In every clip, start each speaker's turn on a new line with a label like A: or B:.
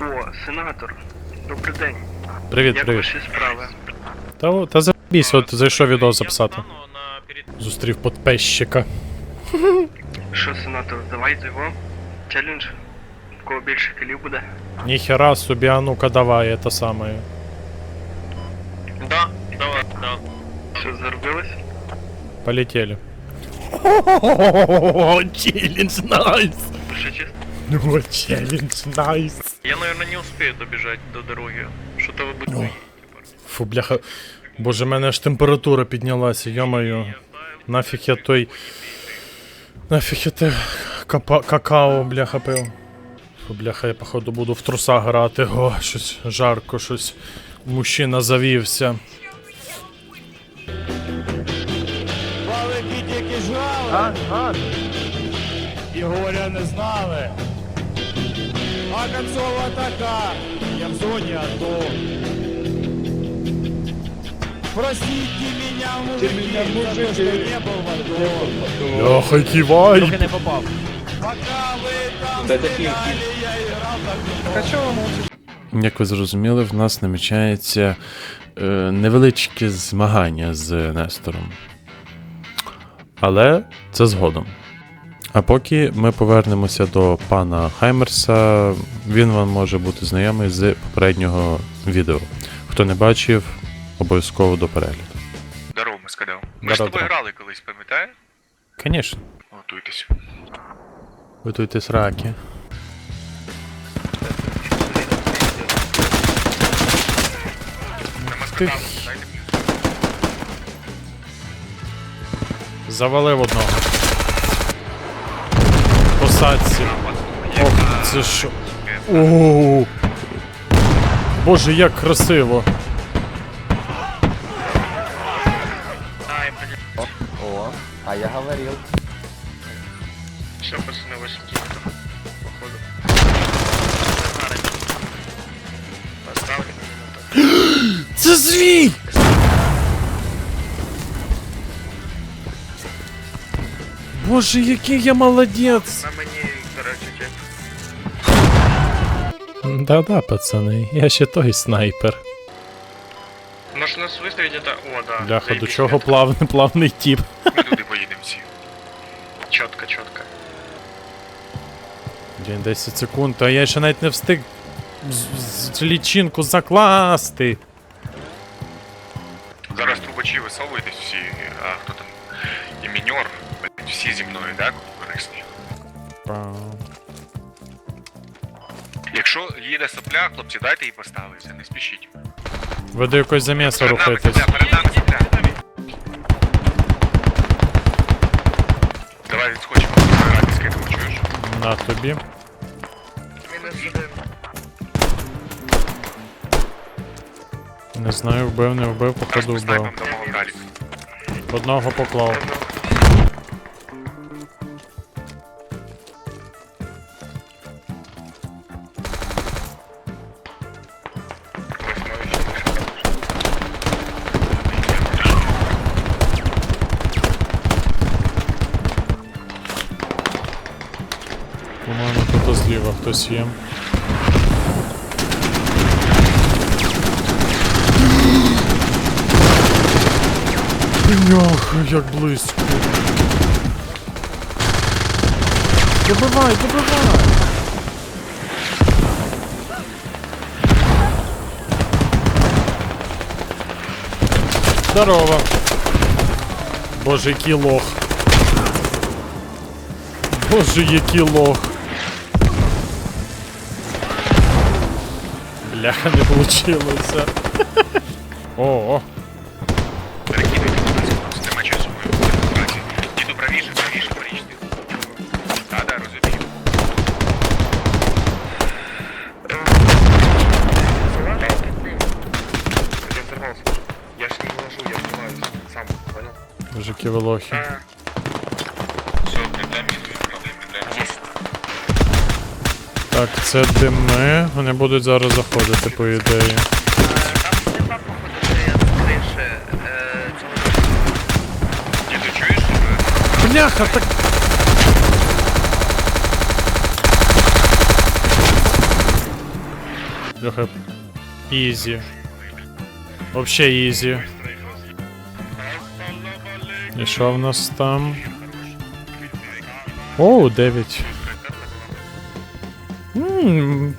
A: О, сенатор. Добрий день.
B: Привіт,
A: Як
B: привіт.
A: ваші справи?
B: Та, о, та забійся, от зайшов відео записати. Зустрів подпещика.
A: Що, сенатор, давайте його. Челлендж. В кого більше кілів буде?
B: Ніхера собі, а ну-ка давай, это самое.
C: Да, давай, да.
A: Що, заробилось?
B: Полетели. О, челлендж найс!
A: Що чисто?
B: О, челлендж найс!
C: Я, наверное, не успею добежать до дороги. Что-то вы будете...
B: Фу, бляха. Боже, в мене аж температура піднялася, йо-моє. Нафіг я той. Нафіг я те капа... какао, бляха, пив. Фу, бляха, я походу буду в труса грати. О, щось жарко, щось. Мужчина завівся.
D: Балики тільки жали. І горя не знали. А концова така, я в зоні АТО. Простите меня, мужики, за то, что не был в АТО.
B: Ох, який вайб!
D: Пока вы там стреляли, я играл в
B: Як ви зрозуміли, в нас намічається е, невеличке змагання з Нестором. Але це згодом. А поки ми повернемося до пана Хаймерса, він вам може бути знайомий з попереднього відео. Хто не бачив, обов'язково до перегляду.
C: Здорово, Маскадел. Ми ж з тобою грали колись, пам'ятаєш?
B: Звісно,
C: Готуйтесь.
B: готуйте сраки. Ти завалив одного. Посадці. Ох, це що? Оу. Боже, як красиво.
E: О, а я говорил.
C: Все, пацаны, 8 километров. Походу. Поставлю.
B: Це звій! Боже, який я молодець!
C: На мені, короче.
B: Да-да, пацани, я ще той снайпер.
C: Может нас выстрелить это... О, да.
B: Бляха, до чого плавний, плавний тіп.
C: Ми туди поїдемо всі. Чітко, чітко.
B: Блін, 10 секунд, а я ще навіть не встиг лічинку закласти.
C: Зараз трубачі висовуєтесь всі, а хто там? І міньор, всі зі мною, да, корисні. Якщо їде сопля, хлопці, дайте їй поставитися, не спішіть.
B: Ви до якогось заміса
C: Перед нами
B: рухаєтесь.
C: сопля, перед нами сопля. Давай відскочимо, грати скидемо, чуєш?
B: На тобі.
C: Мінус один.
B: Не знаю, вбив, не вбив,
C: Зараз
B: походу
C: ми
B: вбив.
C: снайпом дамо далі.
B: Одного поклав. По-моєму, тут зліва хтось є. Бляха, як близько. Добивай, добивай! Здорово. Боже, який лох. Боже, який лох. Бляха, не получилося. О, о. Мужики ви лохи.
C: Все, прибляем, прибляем, прибляем. Есть.
B: Так, це дими. Вони будуть зараз заходити, по ідеї. Бляха, так. Бляха. Ізі. Вообще ізі. І що в нас там? О, 9. Ммм.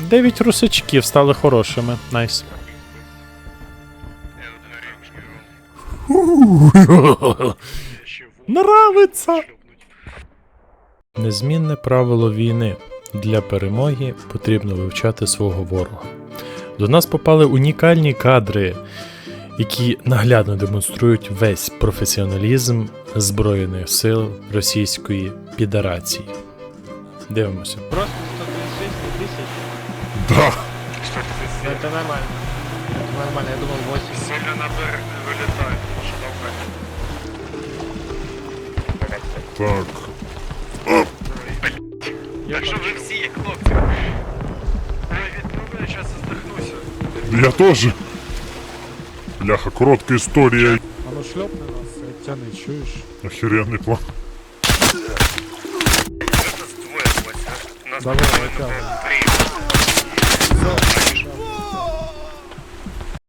B: 9 русачків стали хорошими. Найс. Нравиться! Незмінне правило війни. Для перемоги потрібно вивчати свого ворога. До нас попали унікальні кадри, які наглядно демонструють весь професіоналізм Збройних сил Російської Федерації. Дивимося.
F: Просто 136 тысяч.
B: Да.
F: Ну, это нормально. Это нормально, я думал 8.
C: Сильно набер вилітає, що довго.
G: Так,
C: Так що ви всі, як хлопці. Ой, відмовляю, зараз здохнуся.
G: я теж. Бляха, коротка історія.
D: А ну шльопни нас, тяни, чуєш?
G: Охеренний план.
C: Це двоє ось. Нас
D: Давай,
C: повинно
D: витягуй.
C: було три.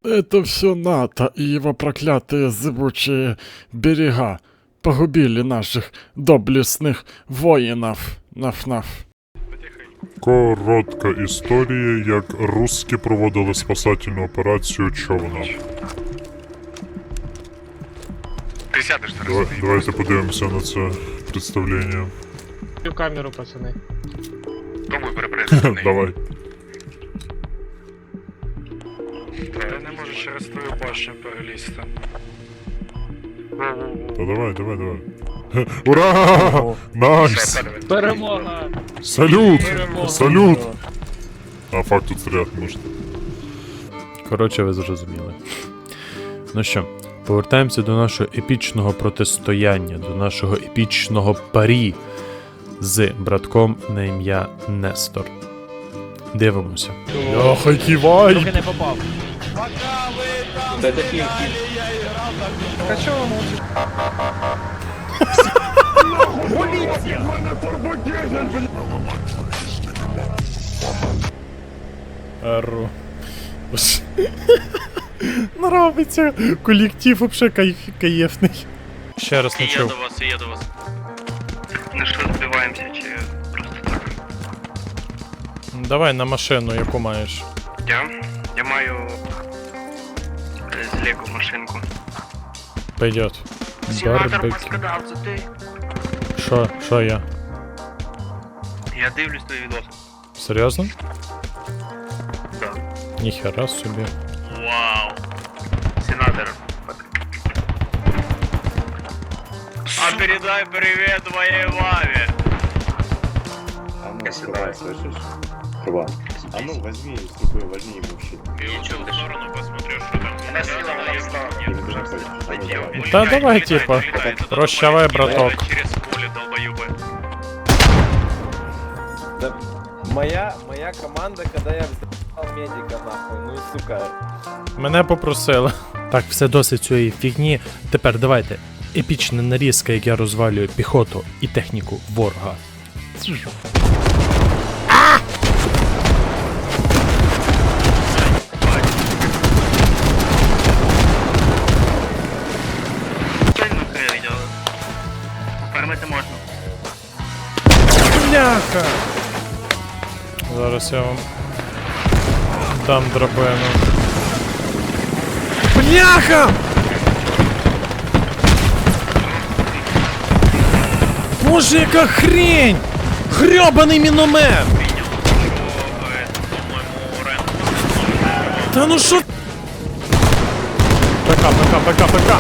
H: Это все НАТО и его проклятые зыбучие берега погубили наших доблестных воинов. Наф-наф.
G: Коротка історія, як русські проводили спасательну операцію човна.
C: Ти сядеш зараз.
G: Давай, давайте подивимося на це представлення.
F: Всю камеру, пацаны.
C: Пробуй перепресити.
G: Давай.
C: Ти не можеш через твою башню перелізти.
G: Та давай, давай, давай. Ура! Найс!
F: Перемога!
G: Салют!
F: Перемога!
G: Салют! А факт тут стріляти можна.
B: Коротше, ви зрозуміли. Ну що, повертаємося до нашого епічного протистояння, до нашого епічного парі з братком на ім'я Нестор. Дивимося. Який вайб!
F: Трохи не попав.
B: Ару. Нравиться. Колектив вообще кайф, кайфний. Ще раз не чув.
A: вас, я до вас. Ну що, збиваємося чи просто так?
B: Давай на машину, яку маєш.
A: Я? Я маю е, з Лего машинку.
B: Пойдет. Барбекю.
A: це ти?
B: Що, що я?
A: Я дивлюсь твої відоси.
B: Серйозно?
A: Да.
B: Ніхера собі.
A: А передай привет моей маме.
I: А ну, открывай, слышишь? Открывай. А ну, возьми с другой, возьми мужчину.
C: Нічого в сторону посмотрю, що там.
A: Вона сіла, вона встала.
I: Ты не должен ходить. А ну, давай.
B: Та давай, типа, прощавай, браток.
C: Через поле, долбоюбы.
E: Да, моя, моя команда, когда я взял медика нахуй, ну сука.
B: Мене попросили. Так, все досить цієї фігні. Тепер давайте. Епічна нарізка, як я розвалюю піхоту і техніку ворога. Бляха! Зараз я вам дам драбину. Бляха! Боже, яка хрень! Хрьобаний міномет! Та ну що? ПК, ПК, ПК, ПК!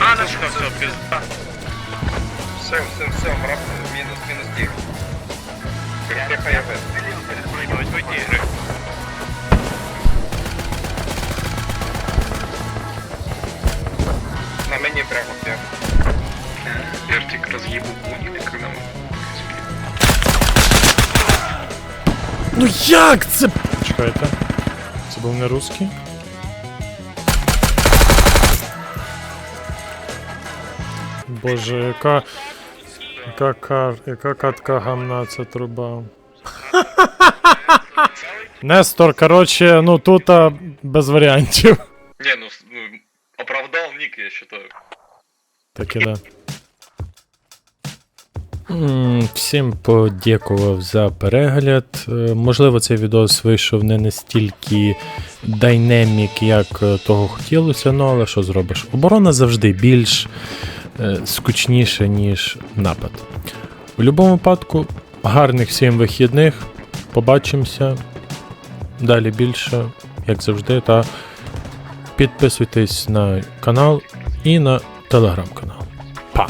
C: А, ну що, все, пізда. Все, все, все, мрак, мінус, мінус тір. Тихо, я Перезвонювать в ігри. Прямо прямо. Я ж тільки роз'їбу буні, коли.
B: Ну як це? Чекайте. Це був не русський? Боже, яка. Яка кар... Яка катка гамна ця труба. Нестор, короче, ну тут без варіантів.
C: Не, ну, ну, оправдал ник, я считаю.
B: Так і да. Всім подякував за перегляд. Е, Можливо, цей відос вийшов не настільки дайнемік, як е, того хотілося, ну але що зробиш? Оборона завжди більш е, скучніша, ніж напад. У будь-якому випадку, гарних всім вихідних. Побачимося. Далі більше, як завжди, та підписуйтесь на канал і на телеграм-канал. Па!